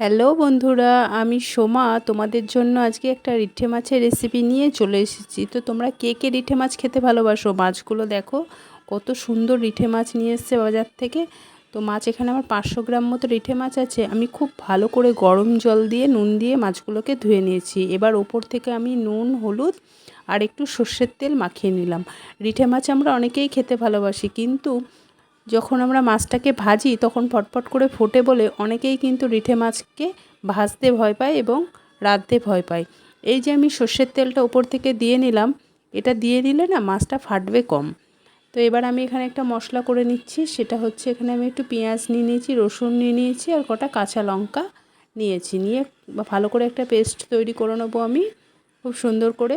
Hello বন্ধুরা, আমি সোমা। তোমাদের জন্য আজকে একটা রিঠে মাছের রেসিপি নিয়ে চলে এসেছি। তো তোমরা কে কে রিঠে মাছ খেতে ভালোবাসো? মাছগুলো দেখো, কত সুন্দর রিঠে মাছ নিয়ে এসছে বাজার থেকে। তো মাছ এখানে আমার পাঁচশো গ্রাম মতো রিঠে মাছ আছে। আমি খুব ভালো করে গরম জল দিয়ে, নুন দিয়ে মাছগুলোকে ধুয়ে নিয়েছি। এবার ওপর থেকে আমি নুন, হলুদ আর একটু সর্ষের তেল মাখিয়ে নিলাম। রিঠে মাছ আমরা অনেকেই খেতে ভালোবাসি, কিন্তু যখন আমরা মাছটাকে ভাজি, তখন ফটফট করে ফোটে বলে অনেকেই কিন্তু রিঠে মাছকে ভাজতে ভয় পায় এবং রাঁধতে ভয় পায়। এই যে আমি সর্ষের তেলটা ওপর থেকে দিয়ে নিলাম, এটা দিয়ে দিলে না মাছটা ফাটবে কম। তো এবার আমি এখানে একটা মশলা করে নিচ্ছি, সেটা হচ্ছে এখানে আমি একটু পেঁয়াজ নিয়ে নিয়েছি, রসুন নিয়ে নিয়েছি আর কটা কাঁচা লঙ্কা নিয়েছি। নিয়ে ভালো করে একটা পেস্ট তৈরি করে নেব আমি, খুব সুন্দর করে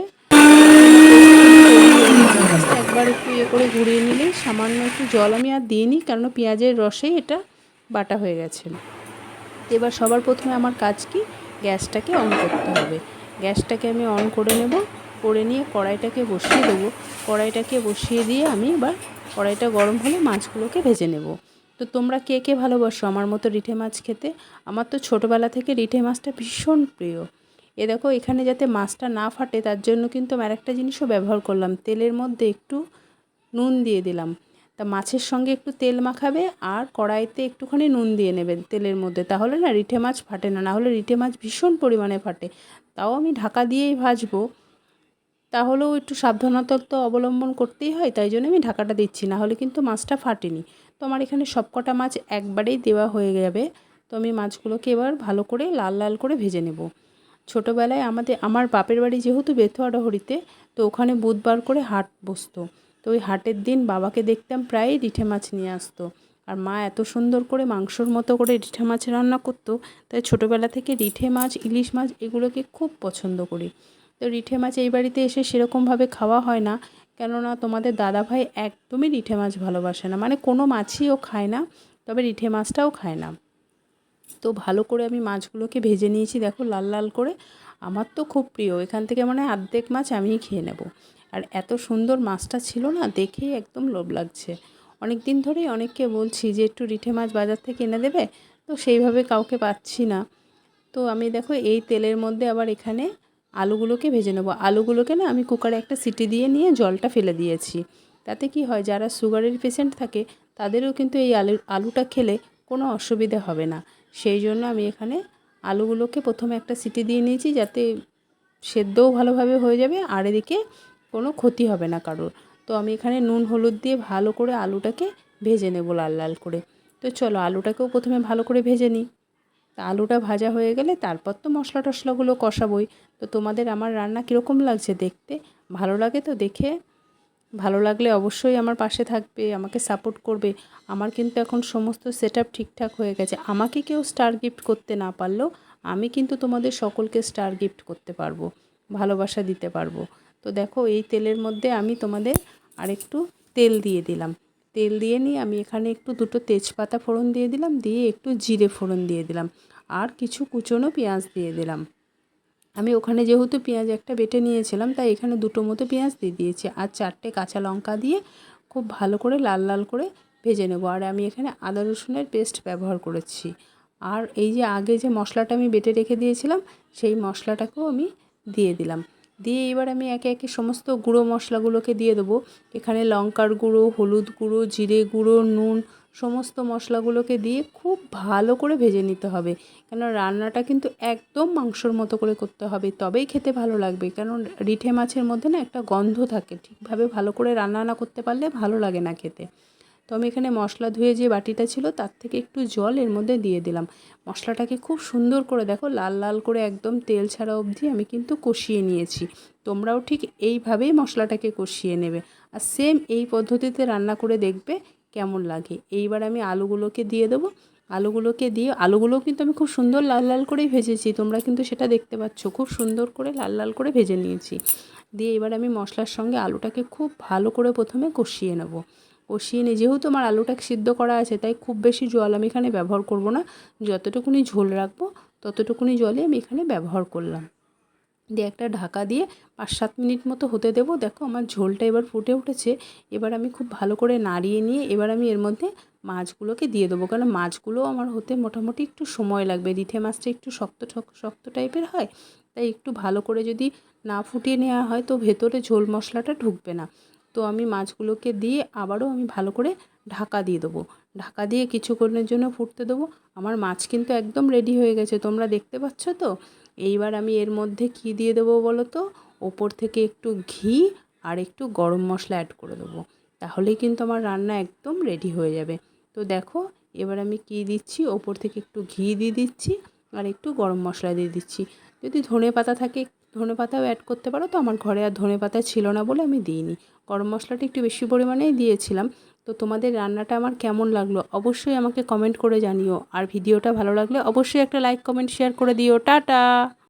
একবার একটু ইয়ে করে ঘুরিয়ে নিলে সামান্য একটু জল আমি আর দিইনি কারণ পেঁয়াজের রসেই এটা বাটা হয়ে গেছে। এবার সবার প্রথমে আমার কাজ কি? গ্যাসটাকে অন করতে হবে। গ্যাসটাকে আমি অন করে নেব, করে নিয়ে কড়াইটাকে বসিয়ে দেবো। কড়াইটাকে বসিয়ে দিয়ে আমি এবার কড়াইটা গরম হলে মাছগুলোকে ভেজে নেব। তো তোমরা কে কে ভালোবাসো? আমার মতো রিঠে মাছ খেতে? আমার তো ছোটোবেলা থেকে রিঠে মাছটা ভীষণ প্রিয়। এ দেখো, এখানে যাতে মাছটা না ফাটে, তার জন্য কিন্তু আমি আরেকটা জিনিসও ব্যবহার করলাম। তেলের মধ্যে একটু নুন দিয়ে দিলাম। তা মাছের সঙ্গে একটু তেল মাখাবে আর কড়াইতে একটুখানি নুন দিয়ে নেবেন তেলের মধ্যে। তাহলে না, রিঠে মাছ ফাটে না। নাহলে রিঠে মাছ ভীষণ পরিমাণে ফাটে। তাও আমি ঢাকা দিয়েই ভাজবো। তাহলেও একটু সাবধানতা তো অবলম্বন করতেই হয়, তাই জন্য আমি ঢাকাটা দিচ্ছি। না হলে কিন্তু মাছটা ফাটেনি। তো আমার এখানে সবকটা মাছ একবারেই দেওয়া হয়ে যাবে। তো আমি মাছগুলোকে এবার ভালো করে লাল লাল করে ভেজে নেব। ছোটোবেলায় আমাদের, আমার বাপের বাড়ি যেহেতু বেথুয়াডাহরিতে তো ওখানে বুধবার করে হাট বসতো। তো ওই হাটের দিন বাবাকে দেখতাম প্রায়ই রিঠে মাছ নিয়ে আসতো। আর মা এত সুন্দর করে মাংসর মতো করে রিঠে মাছ রান্না করতো, তাই ছোটোবেলা থেকে রিঠে মাছ, ইলিশ মাছ এগুলোকে খুব পছন্দ করি। তো রিঠে মাছ এই বাড়িতে এসে সেরকমভাবে খাওয়া হয় না, কেননা তোমাদের দাদাভাই একদমই রিঠে মাছ ভালোবাসে না। মানে কোনো মাছই ও খায় না, তবে রিঠে মাছটাও খায় না। তো ভালো করে আমি মাছগুলোকে ভেজে নিয়েছি, দেখো লাল লাল করে। আমার তো খুব প্রিয়, এখান থেকে মানে আর্ধেক মাছ আমিই খেয়ে নেব। আর এত সুন্দর মাছটা ছিল না দেখেই একদম লোভ লাগছে। অনেক দিন ধরেই অনেককে বলছি যে, একটু রিঠে মাছ বাজার থেকে এনে দেবে? তো সেইভাবে কাউকে পাচ্ছি না। তো আমি দেখো এই তেলের মধ্যে আবার এখানে আলুগুলোকে ভেজে নেব। আলুগুলোকে না আমি কুকারে একটা সিটি দিয়ে নিয়ে জলটা ফেলে দিয়েছি। তাতে কি হয়, যারা সুগারের পেশেন্ট থাকে, তাদেরও কিন্তু এই আলু, আলুটা খেলে কোনো অসুবিধে হবে না। সেই জন্য আমি এখানে আলুগুলোকে প্রথমে একটা সিটি দিয়ে নিয়েছি যাতে সেদ্ধও ভালোভাবে হয়ে যাবে আর এদিকে কোনো ক্ষতি হবে না কারোর। তো আমি এখানে নুন, হলুদ দিয়ে ভালো করে আলুটাকে ভেজে নেব লাল লাল করে। তো চলো আলুটাকেও প্রথমে ভালো করে ভেজে নিই। তা আলুটা ভাজা হয়ে গেলে তারপর তো মশলা টশলাগুলো কষাবই। তো তোমাদের আমার রান্না কীরকম লাগছে দেখতে? ভালো লাগে তো দেখে? ভালো লাগলে অবশ্যই আমার পাশে থাকবে, আমাকে সাপোর্ট করবে। আমার কিন্তু এখন সমস্ত সেট ঠিকঠাক হয়ে গেছে। আমাকে কেউ স্টার গিফট করতে না পারলেও আমি কিন্তু তোমাদের সকলকে স্টার গিফট করতে পারব, ভালোবাসা দিতে পারব। তো দেখো, এই তেলের মধ্যে আমি তোমাদের আরেকটু তেল দিয়ে দিলাম। তেল দিয়ে নিয়ে আমি এখানে একটু দুটো তেজপাতা ফোড়ন দিয়ে দিলাম, দিয়ে একটু জিরে ফোড়ন দিয়ে দিলাম। আর কিছু কুচনো পেঁয়াজ দিয়ে দিলাম। আমি ওখানে যেহেতু পেঁয়াজ একটা বেটে নিয়েছিলাম, তাই এখানে দুটো মতো পেঁয়াজ দিয়ে দিয়েছি আর চারটে কাঁচা লঙ্কা দিয়ে খুব ভালো করে লাল লাল করে ভেজে নেব। আর আমি এখানে আদা রসুনের পেস্ট ব্যবহার করেছি। আর এই যে আগে যে মশলাটা আমি বেটে রেখে দিয়েছিলাম, সেই মশলাটাকেও আমি দিয়ে দিলাম। দিয়ে এবার আমি একে একে সমস্ত গুঁড়ো মশলাগুলোকে দিয়ে দেবো। এখানে লঙ্কার গুঁড়ো, হলুদ গুঁড়ো, জিরে গুঁড়ো, নুন সমস্ত মশলাগুলোকে দিয়ে খুব ভালো করে ভেজে নিতে হবে। কেন রান্নাটা কিন্তু একদম মাংসর মতো করে করতে হবে, তবেই খেতে ভালো লাগবে। কারণ রিঠে মাছের মধ্যে না একটা গন্ধ থাকে, ঠিকভাবে ভালো করে রান্না না করতে পারলে ভালো লাগে না খেতে। তো আমি এখানে মশলা ধুয়ে যে বাটিটা ছিল তার থেকে একটু জল এর মধ্যে দিয়ে দিলাম। মশলাটাকে খুব সুন্দর করে দেখো, লাল লাল করে একদম তেল ছাড়া অবধি আমি কিন্তু কষিয়ে নিয়েছি। তোমরাও ঠিক এইভাবেই মশলাটাকে কষিয়ে নেবে। আর সেম এই পদ্ধতিতে রান্না করে দেখবে কেমন লাগে? এইবার আমি আলুগুলোকে দিয়ে দেবো। আলুগুলোকে দিয়ে, আলুগুলো কিন্তু আমি খুব সুন্দর লাল লাল করেই ভেজেছি। তোমরা কিন্তু সেটা দেখতে পাচ্ছ। খুব সুন্দর করে লাল লাল করে ভেজে নিয়েছি। দিয়ে এবার আমি মশলার সঙ্গে আলুটাকে খুব ভালো করে প্রথমে কষিয়ে নেব। কষিয়ে নিই যেহেতু আমার আলুটা সিদ্ধ করা আছে, তাই খুব বেশি জল আমি এখানে ব্যবহার করব না। যতটুকুনি ঝোল রাখব, ততটুকুনি জলে আমি এখানে ব্যবহার করলাম। দিয়ে একটা ঢাকা দিয়ে পাঁচ সাত মিনিট মতো হতে দেবো। দেখো আমার ঝোলটা এবার ফুটে উঠেছে। এবার আমি খুব ভালো করে নাড়িয়ে নিয়ে এবার আমি এর মধ্যে মাছগুলোকে দিয়ে দেবো। কারণ মাছগুলো আমার হতে মোটামুটি একটু সময় লাগবে। রিঠে মাছটা একটু শক্ত শক্ত টাইপের হয়। তাই একটু ভালো করে যদি না ফুটিয়ে নেওয়া হয় তো ভেতরে ঝোল মশলাটা ঢুকবে না। তো আমি মাছগুলোকে দিয়ে আবারও আমি ভালো করে ঢাকা দিয়ে দেবো। ঢাকা দিয়ে কিছুক্ষণের জন্য ফুটতে দেবো। আমার মাছ কিন্তু একদম রেডি হয়ে গেছে। তোমরা দেখতে পাচ্ছ তো? এইবার আমি এর মধ্যে কী দিয়ে দেবো বলো তো? ওপর থেকে একটু ঘি আর একটু গরম মশলা অ্যাড করে দেবো। তাহলেই কিন্তু আমার রান্না একদম রেডি হয়ে যাবে। তো দেখো, এবার আমি কী দিচ্ছি? ওপর থেকে একটু ঘি দিয়ে দিচ্ছি আর একটু গরম মশলা দিয়ে দিচ্ছি। যদি ধনে পাতা থাকে, ধনে পাতাও অ্যাড করতে পারো তো? আমার ঘরে আর ধনে পাতা ছিল না বলে আমি দিইনি। গরম মশলাটা একটু বেশি পরিমাণেই দিয়েছিলাম। তো তোমাদের রান্নাটা আমার কেমন লাগল অবশ্যই আমাকে কমেন্ট করে জানিও। আর ভিডিওটা ভালো লাগলে অবশ্যই একটা লাইক কমেন্ট শেয়ার করে দিও। টাটা!